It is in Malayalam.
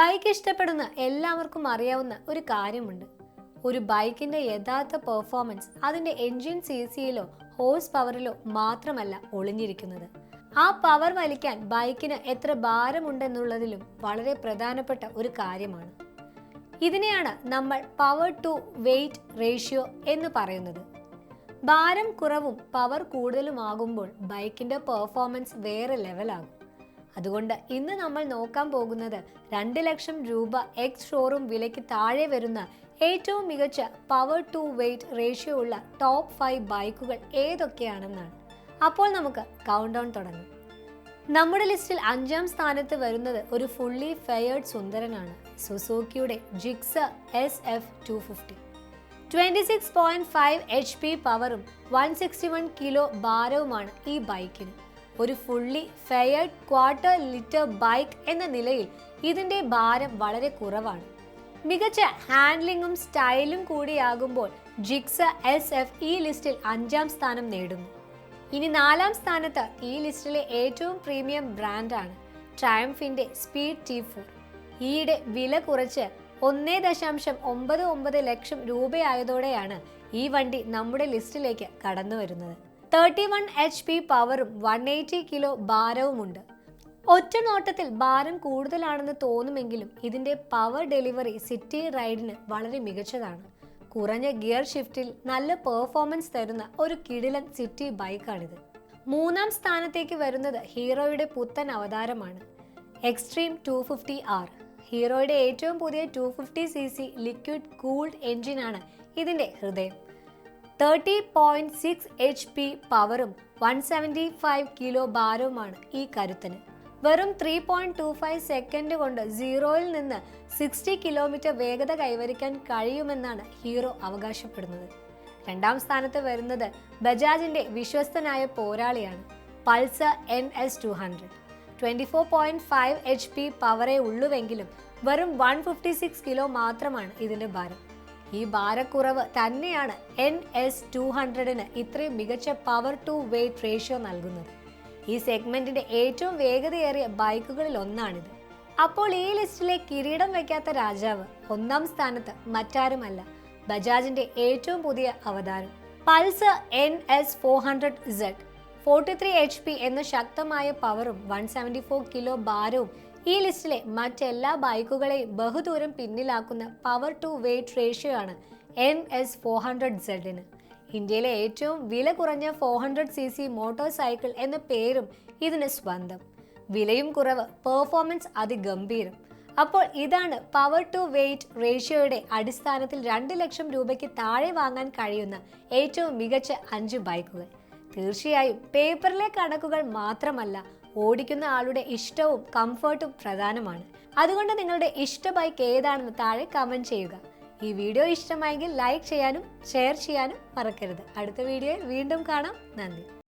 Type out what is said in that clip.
ബൈക്ക് ഇഷ്ടപ്പെടുന്ന എല്ലാവർക്കും അറിയാവുന്ന ഒരു കാര്യമുണ്ട്. ഒരു ബൈക്കിന്റെ യഥാർത്ഥ പെർഫോമൻസ് അതിന്റെ എൻജിൻ സി സിയിലോ ഹോഴ്സ് പവറിലോ മാത്രമല്ല ഒളിഞ്ഞിരിക്കുന്നത്. ആ പവർ വലിക്കാൻ ബൈക്കിന് എത്ര ഭാരമുണ്ടെന്നുള്ളതിലും വളരെ പ്രധാനപ്പെട്ട ഒരു കാര്യമാണ്. ഇതിനെയാണ് നമ്മൾ പവർ ടു വെയ്റ്റ് റേഷ്യോ എന്ന് പറയുന്നത്. ഭാരം കുറവും പവർ കൂടുതലുമാകുമ്പോൾ ബൈക്കിന്റെ പെർഫോമൻസ് വേറെ ലെവലാകും. അതുകൊണ്ട് ഇന്ന് നമ്മൾ നോക്കാൻ പോകുന്നത് രണ്ട് ലക്ഷം രൂപ എക്സ് ഷോറൂം വിലയ്ക്ക് താഴെ വരുന്ന ഏറ്റവും മികച്ച പവർ ടു വെയ്റ്റ് റേഷ്യോ ഉള്ള ടോപ്പ് ഫൈവ് ബൈക്കുകൾ ഏതൊക്കെയാണെന്നാണ്. അപ്പോൾ നമുക്ക് കൗണ്ട് ഡൗൺ തുടങ്ങും. നമ്മുടെ ലിസ്റ്റിൽ അഞ്ചാം സ്ഥാനത്ത് വരുന്നത് ഒരു ഫുള്ളി ഫെയർഡ് സുന്ദരനാണ് സുസൂക്കിയുടെ Gixxer S F two fifty twenty six point five H P പവറും വൺ സിക്സ്റ്റി വൺ കിലോ ഭാരവുമാണ് ഈ ബൈക്കിന് ഒരു fully faired quarter litre bike എന്ന നിലയിൽ ഇതിന്റെ ഭാരം വളരെ കുറവാണ്. മികച്ച ഹാൻഡ്ലിങ്ങും സ്റ്റൈലും കൂടിയാകുമ്പോൾ ജിക്സ എസ് എഫ് ഈ ലിസ്റ്റിൽ അഞ്ചാം സ്ഥാനം നേടുന്നു. ഇനി നാലാം സ്ഥാനത്ത് ഈ ലിസ്റ്റിലെ ഏറ്റവും പ്രീമിയം ബ്രാൻഡാണ് ട്രയംഫിന്റെ സ്പീഡ് ടി ഫോർ ഈയിടെ വില കുറച്ച് ഒന്നേ ദശാംശം ഒമ്പത് ഒമ്പത് ലക്ഷം രൂപയായതോടെയാണ് ഈ വണ്ടി നമ്മുടെ ലിസ്റ്റിലേക്ക് കടന്നു വരുന്നത് തേർട്ടി വൺ എച്ച് പി പവറും വൺ എയ്റ്റി കിലോ ഭാരവുമുണ്ട്. ഒറ്റ നോട്ടത്തിൽ ഭാരം കൂടുതലാണെന്ന് തോന്നുമെങ്കിലും ഇതിന്റെ പവർ ഡെലിവറി സിറ്റി റൈഡിന് വളരെ മികച്ചതാണ്. കുറഞ്ഞ ഗിയർ ഷിഫ്റ്റിൽ നല്ല പെർഫോമൻസ് തരുന്ന ഒരു കിടിലൻ സിറ്റി ബൈക്കാണിത്. മൂന്നാം സ്ഥാനത്തേക്ക് വരുന്നത് ഹീറോയുടെ പുത്തൻ അവതാരമാണ്. Xtreme two fifty R. ഹീറോയുടെ ഏറ്റവും പുതിയ two fifty C C liquid cooled എൻജിനാണ് ഇതിന്റെ ഹൃദയം. Thirty point six H P പവറും വൺ സെവന്റി ഫൈവ് കിലോ ഭാരവുമാണ് ഈ കരുത്തിന്. വെറും three point two five second കൊണ്ട് സീറോയിൽ നിന്ന് സിക്സ്റ്റി കിലോമീറ്റർ വേഗത കൈവരിക്കാൻ കഴിയുമെന്നാണ് ഹീറോ അവകാശപ്പെടുന്നത്. രണ്ടാം സ്ഥാനത്ത് വരുന്നത് ബജാജിന്റെ വിശ്വസ്തനായ പോരാളിയാണ് Pulsar N S two hundred twenty four point five H P പവറേ ഉള്ളുവെങ്കിലും വെറും വൺ ഫിഫ്റ്റി സിക്സ് കിലോ മാത്രമാണ് ഇതിന്റെ ഭാരം. ഈ ഭാരക്കുറവ് തന്നെയാണ് എൻ എസ് ടു ഹൺഡ്രഡിന് ഇത്രയും മികച്ച പവർ ടു വെയ്റ്റ് റേഷ്യോ നൽകുന്നത്. ഈ സെഗ്മെന്റിന്റെ ഏറ്റവും വേഗതയേറിയ ബൈക്കുകളിൽ ഒന്നാണിത്. അപ്പോൾ ഈ ലിസ്റ്റിലെ കിരീടം വയ്ക്കാത്ത രാജാവ് ഒന്നാം സ്ഥാനത്ത് മറ്റാരുമല്ല ബജാജിന്റെ ഏറ്റവും പുതിയ അവതാരം. Pulsar N S four hundred Z forty three H P എന്ന ശക്തമായ പവറും വൺ സെവന്റി ഫോർ കിലോ ഭാരവും ഈ ലിസ്റ്റിലെ മറ്റെല്ലാ ബൈക്കുകളെയും ബഹുദൂരം പിന്നിലാക്കുന്ന പവർ ടു വെയ്റ്റ് റേഷ്യോ ആണ് എൻ എസ് ഫോർ ഹൺഡ്രഡ് സെഡിന് ഇന്ത്യയിലെ ഏറ്റവും വില കുറഞ്ഞ four hundred C C motorcycle എന്ന പേരും ഇതിന് സ്വന്തം. വിലയും കുറവ് പെർഫോമൻസ് അതിഗംഭീരം. അപ്പോൾ ഇതാണ് പവർ ടു വെയ്റ്റ് റേഷ്യോയുടെ അടിസ്ഥാനത്തിൽ രണ്ട് ലക്ഷം രൂപയ്ക്ക് താഴെ വാങ്ങാൻ കഴിയുന്ന ഏറ്റവും മികച്ച അഞ്ച് ബൈക്കുകൾ. തീർച്ചയായും പേപ്പറിലെ കണക്കുകൾ മാത്രമല്ല ഓടിക്കുന്ന ആളുടെ ഇഷ്ടവും കംഫർട്ടും പ്രധാനമാണ്. അതുകൊണ്ട് നിങ്ങളുടെ ഇഷ്ട ബൈക്ക് ഏതാണെന്ന് താഴെ കമന്റ് ചെയ്യുക. ഈ വീഡിയോ ഇഷ്ടമായെങ്കിൽ ലൈക്ക് ചെയ്യാനും ഷെയർ ചെയ്യാനും മറക്കരുത്. അടുത്ത വീഡിയോയിൽ വീണ്ടും കാണാം. നന്ദി.